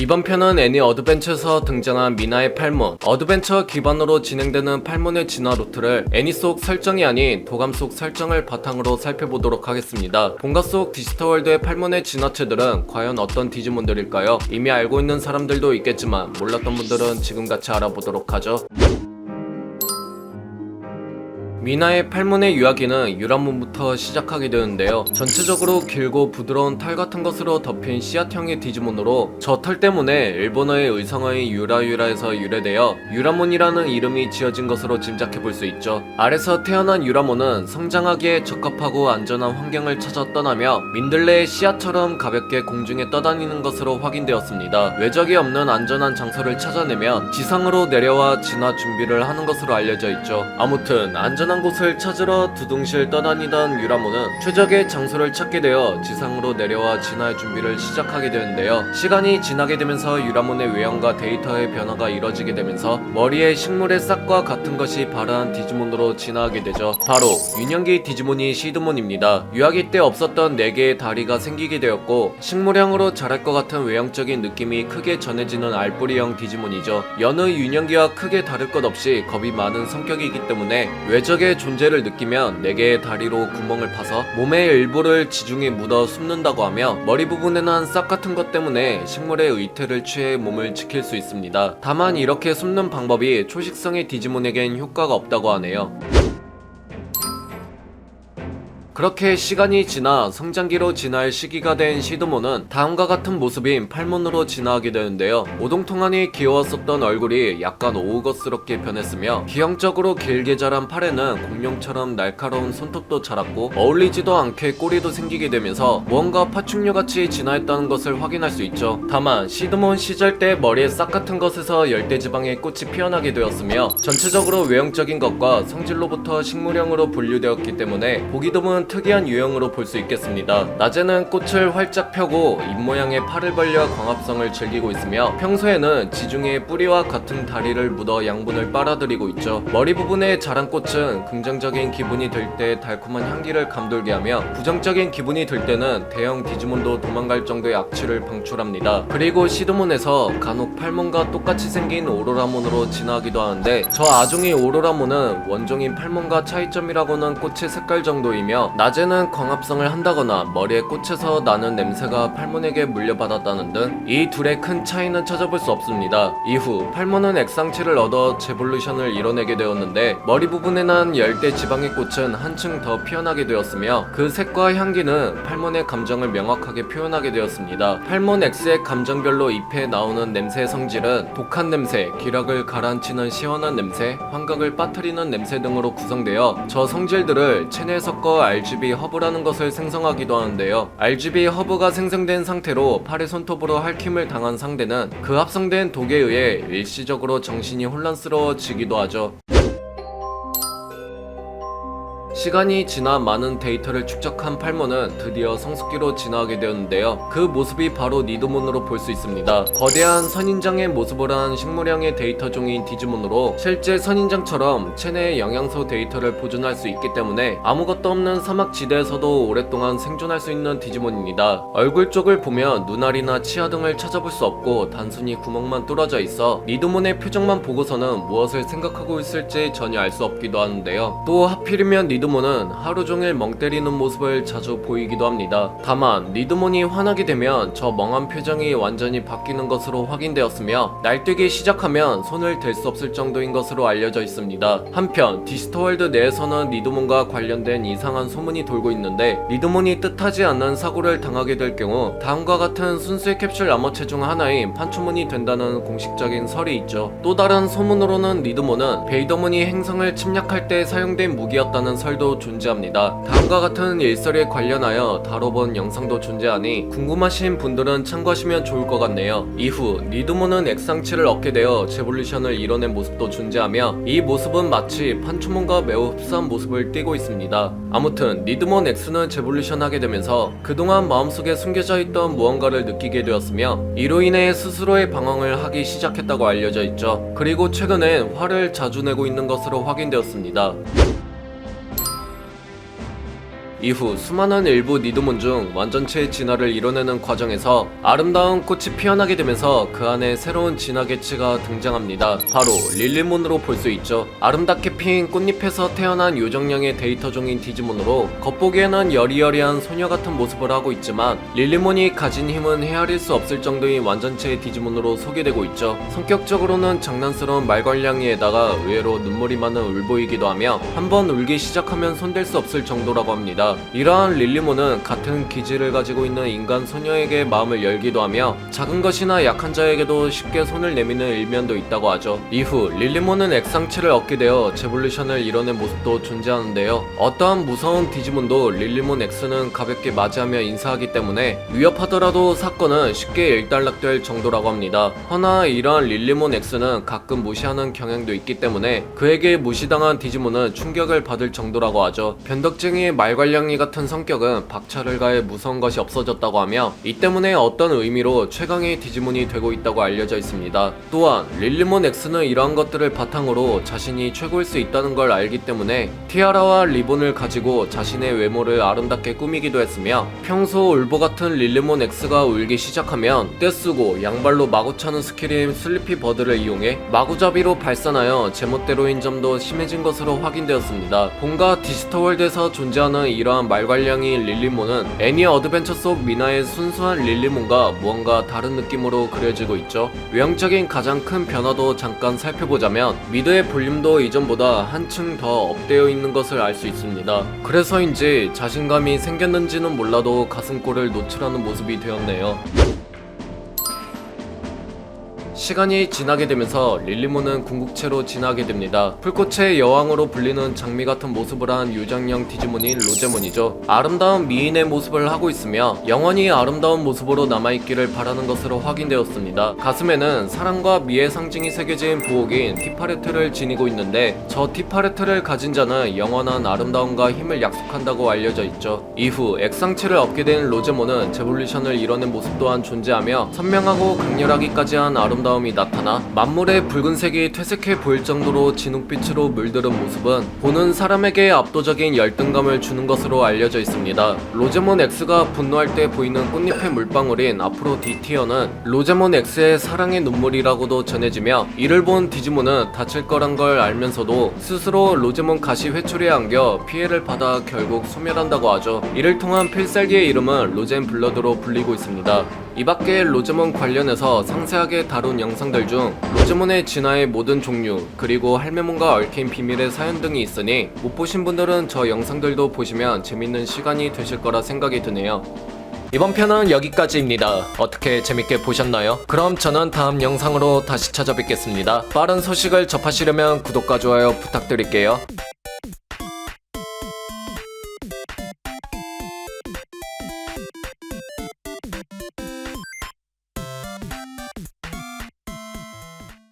이번 편은 애니 어드벤처에서 등장한 미나의 팔문 어드벤처 기반으로 진행되는 팔문의 진화 루트를 애니 속 설정이 아닌 도감 속 설정을 바탕으로 살펴보도록 하겠습니다. 본가 속 디지털월드의 팔문의 진화체들은 과연 어떤 디지몬들일까요? 이미 알고 있는 사람들도 있겠지만 몰랐던 분들은 지금 같이 알아보도록 하죠 미나의 팔문의 유아기는 유람문부터 시작하게 되는데요. 전체적으로 길고 부드러운 털 같은 것으로 덮인 씨앗형의 디지몬으로 저 털 때문에 일본어의 의성어인 유라유라에서 유래되어 유라몬이라는 이름이 지어진 것으로 짐작해 볼 수 있죠. 알에서 태어난 유라몬은 성장하기에 적합하고 안전한 환경을 찾아 떠나며 민들레의 씨앗처럼 가볍게 공중에 떠다니는 것으로 확인되었습니다. 외적이 없는 안전한 장소를 찾아내면 지상으로 내려와 진화 준비를 하는 것으로 알려져 있죠. 아무튼 안전한 곳을 찾으러 두둥실 떠다니던 유라모는 최적의 장소를 찾게 되어 지상으로 내려와 진화의 준비를 시작하게 되는데요. 시간이 지나게 되면서 유라몬의 외형과 데이터의 변화가 이뤄지게 되면서 머리에 식물의 싹과 같은 것이 발한 디지몬으로 진화하게 되죠. 바로 유년기 디지몬이 시드몬입니다. 유아기 때 없었던 4개의 다리가 생기게 되었고 식물형으로 자랄 것 같은 외형적인 느낌이 크게 전해지는 알뿌리형 디지몬이죠. 여느 유년기와 크게 다를 것 없이 겁이 많은 성격이기 때문에 외적의 존재를 느끼면 4개의 다리로 구멍을 파서 몸의 일부를 지중해 묻어 숨는다고 하며 머리 부분에는 싹 같은 것 때문에 식물의 의태를 취해 몸을 지킬 수 있습니다. 다만 이렇게 숨는 방법이 초식성의 디지몬에겐 효과가 없다고 하네요. 그렇게 시간이 지나 성장기로 진화할 시기가 된 시드모는 다음과 같은 모습인 팔문으로 진화하게 되는데요. 오동통하니 귀여웠었던 얼굴이 약간 오우거스럽게 변했으며 기형적으로 길게 자란 팔에는 공룡처럼 날카로운 손톱도 자랐고 어울리지도 않게 꼬리도 생기게 되면서 무언가 파충류같이 진화했다는 것을 확인할 수 있죠. 다만 시드몬 시절 때 머리에 싹 같은 것에서 열대지방의 꽃이 피어나게 되었으며 전체적으로 외형적인 것과 성질로부터 식물형으로 분류되었기 때문에 보기 드문 특이한 유형으로 볼 수 있겠습니다. 낮에는 꽃을 활짝 펴고 입모양의 팔을 벌려 광합성을 즐기고 있으며 평소에는 지중해 뿌리와 같은 다리를 묻어 양분을 빨아들이고 있죠. 머리 부분에 자란 꽃은 긍정적인 기분이 들 때 달콤한 향기를 감돌게 하며 부정적인 기분이 들 때는 대형 디지몬도 도망갈 정도의 악취를 방출합니다. 그리고 시드몬에서 간혹 팔몬과 똑같이 생긴 오로라몬으로 진화하기도 하는데 저 아종의 오로라몬은 원종인 팔몬과 차이점이라고는 꽃의 색깔 정도이며 낮에는 광합성을 한다거나 머리에 꽂혀서 나는 냄새가 팔몬에게 물려받았다는 등 이 둘의 큰 차이는 찾아볼 수 없습니다. 이후 팔몬은 액상체를 얻어 제볼루션을 이뤄내게 되었는데 머리 부분에 난 열대 지방의 꽃은 한층 더 피어나게 되었으며 그 색과 향기는 팔몬의 감정을 명확하게 표현하게 되었습니다. 팔몬 X의 감정별로 잎에 나오는 냄새의 성질은 독한 냄새, 기력을 가라앉히는 시원한 냄새, 환각을 빠뜨리는 냄새 등으로 구성되어 저 성질들을 체내에 섞어 RGB 허브라는 것을 생성하기도 하는데요. RGB 허브가 생성된 상태로 팔의 손톱으로 핥힘을 당한 상대는 그 합성된 독에 의해 일시적으로 정신이 혼란스러워지기도 하죠. 시간이 지나 많은 데이터를 축적한 팔몬은 드디어 성숙기로 진화하게 되었는데요. 그 모습이 바로 니드몬으로 볼 수 있습니다. 거대한 선인장의 모습을 한 식물형의 데이터 종인 디지몬으로 실제 선인장처럼 체내의 영양소 데이터를 보존할 수 있기 때문에 아무것도 없는 사막 지대에서도 오랫동안 생존할 수 있는 디지몬입니다. 얼굴 쪽을 보면 눈알이나 치아 등을 찾아볼 수 없고 단순히 구멍만 뚫어져 있어 니드몬의 표정만 보고서는 무엇을 생각하고 있을지 전혀 알 수 없기도 하는데요. 또 하필이면 니 드몬은 하루 종일 멍 때리는 모습을 자주 보이기도 합니다. 다만 니드몬이 화나게 되면 저 멍한 표정이 완전히 바뀌는 것으로 확인되었으며 날뛰기 시작하면 손을 댈 수 없을 정도인 것으로 알려져 있습니다. 한편 디스토월드 내에서는 니드몬과 관련된 이상한 소문이 돌고 있는데 니드몬이 뜻하지 않는 사고를 당하게 될 경우 다음과 같은 순수의 캡슐 암호체 중 하나인 판초문이 된다는 공식적인 설이 있죠. 또 다른 소문으로는 니드몬은 베이더문이 행성을 침략할 때 사용된 무기였다는 설도 존재합니다. 다음과 같은 일설에 관련하여 다뤄본 영상도 존재하니 궁금하신 분들은 참고하시면 좋을 것 같네요. 이후 니드몬은 액상치를 얻게 되어 제볼루션을 이뤄낸 모습도 존재하며 이 모습은 마치 판초몬과 매우 흡사한 모습을 띠고 있습니다. 아무튼 니드몬 X는 제볼루션 하게 되면서 그동안 마음속에 숨겨져 있던 무언가를 느끼게 되었으며 이로 인해 스스로의 방황을 하기 시작했다고 알려져 있죠. 그리고 최근엔 화를 자주 내고 있는 것으로 확인되었습니다. 이후 수많은 일부 니드몬 중 완전체의 진화를 이뤄내는 과정에서 아름다운 꽃이 피어나게 되면서 그 안에 새로운 진화 개체가 등장합니다. 바로 릴리몬으로 볼 수 있죠. 아름답게 핀 꽃잎에서 태어난 요정령의 데이터종인 디지몬으로 겉보기에는 여리여리한 소녀 같은 모습을 하고 있지만 릴리몬이 가진 힘은 헤아릴 수 없을 정도의 완전체의 디지몬으로 소개되고 있죠. 성격적으로는 장난스러운 말괄량이에다가 의외로 눈물이 많은 울보이기도 하며 한번 울기 시작하면 손댈 수 없을 정도라고 합니다. 이러한 릴리몬은 같은 기질을 가지고 있는 인간 소녀에게 마음을 열기도 하며 작은 것이나 약한 자에게도 쉽게 손을 내미는 일면도 있다고 하죠. 이후 릴리몬은 액상체를 얻게 되어 제볼루션을 이뤄낸 모습도 존재하는데요. 어떠한 무서운 디지몬도 릴리몬 X는 가볍게 맞이하며 인사하기 때문에 위협하더라도 사건은 쉽게 일단락될 정도라고 합니다. 허나 이러한 릴리몬 X는 가끔 무시하는 경향도 있기 때문에 그에게 무시당한 디지몬은 충격을 받을 정도라고 하죠. 변덕쟁이의 말괄량 이 같은 성격은 박차를 가해 무서운 것이 없어졌다고 하며 이 때문에 어떤 의미로 최강의 디지몬이 되고 있다고 알려져 있습니다. 또한 릴리몬 X는 이러한 것들을 바탕으로 자신이 최고일 수 있다는 걸 알기 때문에 티아라와 리본을 가지고 자신의 외모를 아름답게 꾸미기도 했으며 평소 울보 같은 릴리몬 X가 울기 시작하면 떼쓰고 양발로 마구 차는 스킬인 슬리피 버드를 이용해 마구잡이로 발산하여 제멋대로인 점도 심해진 것으로 확인되었습니다. 본가 디지털 월드에서 존재하는 이 러한 말괄량인 릴리몬은 애니 어드벤처 속 미나의 순수한 릴리몬과 무언가 다른 느낌으로 그려지고 있죠. 외형적인 가장 큰 변화도 잠깐 살펴보자면 미드의 볼륨도 이전보다 한층 더 업되어 있는 것을 알 수 있습니다. 그래서인지 자신감이 생겼는지는 몰라도 가슴골을 노출하는 모습이 되었네요. 시간이 지나게 되면서 릴리몬은 궁극체로 진화하게 됩니다. 풀꽃의 여왕으로 불리는 장미 같은 모습을 한 유장형 디지몬인 로제몬이죠. 아름다운 미인의 모습을 하고 있으며 영원히 아름다운 모습으로 남아있기를 바라는 것으로 확인되었습니다. 가슴에는 사랑과 미의 상징이 새겨진 부옥인 티파레트를 지니고 있는데 저 티파레트를 가진 자는 영원한 아름다움과 힘을 약속한다고 알려져 있죠. 이후 액상체를 얻게 된 로제몬은 제볼루션을 이뤄낸 모습 또한 존재하며 선명하고 강렬하기까지 한 아름다 움이 나타나 만물의 붉은색이 퇴색해 보일 정도로 진흙빛으로 물들은 모습은 보는 사람에게 압도적인 열등감을 주는 것으로 알려져 있습니다. 로제몬 X가 분노할 때 보이는 꽃잎의 물방울인 앞으로 디티어는 로제몬 X의 사랑의 눈물이라고도 전해지며 이를 본 디지몬은 다칠 거란 걸 알면서도 스스로 로제몬 가시 회초리에 안겨 피해를 받아 결국 소멸한다고 하죠. 이를 통한 필살기의 이름은 로젠 블러드로 불리고 있습니다. 이 밖에 로제몬 관련해서 상세하게 다룬 영상들 중 로제몬의 진화의 모든 종류 그리고 할매몬과 얽힌 비밀의 사연 등이 있으니 못 보신 분들은 저 영상들도 보시면 재밌는 시간이 되실 거라 생각이 드네요. 이번 편은 여기까지입니다. 어떻게 재밌게 보셨나요? 그럼 저는 다음 영상으로 다시 찾아뵙겠습니다. 빠른 소식을 접하시려면 구독과 좋아요 부탁드릴게요.